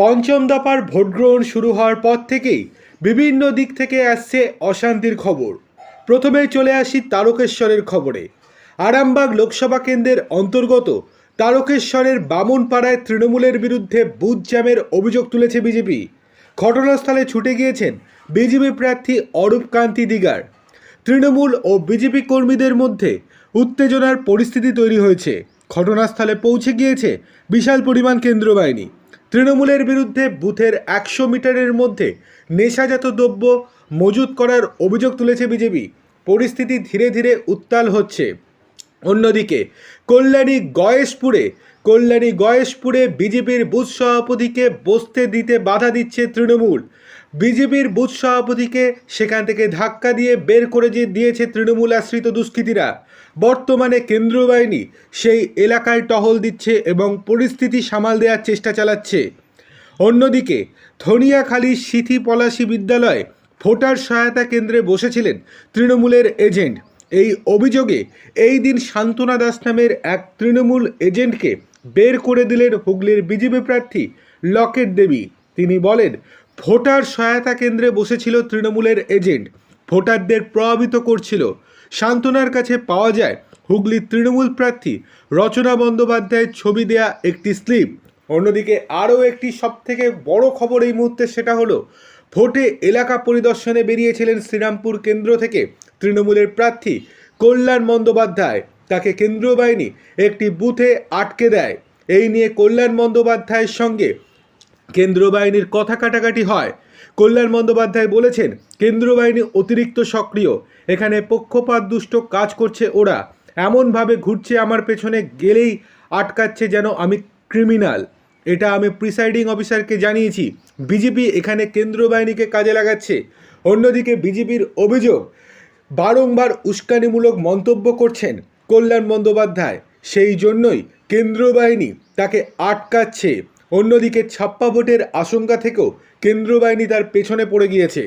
পঞ্চম দফার ভোট গ্রহণ শুরু হওয়ার পর থেকেই বিভিন্ন দিক থেকে আসছে অশান্তির খবর। প্রথমে চলে আসি তারকেশ্বরের খবরে। আরামবাগ লোকসভা কেন্দ্রের অন্তর্গত তারকেশ্বরের বামুনপাড়ায় তৃণমূলের বিরুদ্ধে বুথ জ্যামের অভিযোগ তুলেছে বিজেপি। ঘটনাস্থলে ছুটে গিয়েছেন বিজেপি প্রার্থী অরূপ কান্তি দিগার। তৃণমূল ও বিজেপি কর্মীদের মধ্যে উত্তেজনার পরিস্থিতি তৈরি হয়েছে। ঘটনাস্থলে পৌঁছে গিয়েছে বিশাল পরিমাণ কেন্দ্র বাহিনী তৃণমূলের বিরুদ্ধে বুথের একশো মিটারের মধ্যে নেশাজাত দ্রব্য মজুত করার অভিযোগ তুলেছে বিজেপি। পরিস্থিতি ধীরে ধীরে উত্তাল হচ্ছে। অন্যদিকে কল্যাণী গয়েশপুরে কল্যাণী গয়েশপুরে বিজেপির বুথ সভাপতিকে বসতে দিতে বাধা দিচ্ছে তৃণমূল। বিজেপির বুথ সভাপতিকে সেখান থেকে ধাক্কা দিয়ে বের করে যে দিয়েছে তৃণমূল আশ্রিত দুষ্কৃতীরা। বর্তমানে কেন্দ্রীয় বাহিনী সেই এলাকায় টহল দিচ্ছে এবং পরিস্থিতি সামাল দেওয়ার চেষ্টা চালাচ্ছে। অন্যদিকে ধনিয়াখালী সিথি পলাশী বিদ্যালয়ে ভোটার সহায়তা কেন্দ্রে বসেছিলেন তৃণমূলের এজেন্ট। এই অভিযোগে এই দিন শান্তনা দাস নামের এক তৃণমূল এজেন্টকে বের করে দিলেন হুগলির বিজেপি প্রার্থী লকেট দেবী। তিনি বলেন, ভোটার সহায়তা কেন্দ্রে বসেছিল তৃণমূলের এজেন্ট, ভোটারদের প্রভাবিত করছিল। সান্ত্বনার কাছে পাওয়া যায়, হুগলির তৃণমূল প্রার্থী রচনা বন্দ্যোপাধ্যায়ের ছবি দেয়া একটি স্লিপ। অন্যদিকে আরও একটি সবথেকে বড় খবর এই মুহূর্তে সেটা হলো, ভোটে এলাকা পরিদর্শনে বেরিয়েছিলেন শ্রীরামপুর কেন্দ্র থেকে তৃণমূলের প্রার্থী কল্যাণ বন্দ্যোপাধ্যায়। তাকে কেন্দ্রীয় বাহিনী একটি বুথে আটকে দেয়। এই নিয়ে কল্যাণ বন্দ্যোপাধ্যায়ের সঙ্গে কেন্দ্রীয় বাহিনীর কথা কাটাকাটি হয়। কল্যাণ বন্দ্যোপাধ্যায় বলেছেন, কেন্দ্রীয় বাহিনী অতিরিক্ত সক্রিয়। এখানে পক্ষপাত দুষ্ট কাজ করছে ওরা। এমনভাবে ঘুরছে আমার পেছনে, গেলেই আটকাচ্ছে যেন আমি ক্রিমিনাল। এটা আমি প্রিসাইডিং অফিসারকে জানিয়েছি। বিজেপি এখানে কেন্দ্রীয় বাহিনীকে কাজে লাগাচ্ছে। অন্যদিকে বিজেপির অভিযোগ, বারংবার উস্কানিমূলক মন্তব্য করছেন। কল্যাণ বন্দ্যোপাধ্যায়। সেই জন্যই কেন্দ্রীয় বাহিনী তাকে আটকাচ্ছে। অন্যদিকে ছাপ্পা ভোটের আশঙ্কা থেকেও কেন্দ্রীয় বাহিনী তার পেছনে পড়ে গিয়েছে।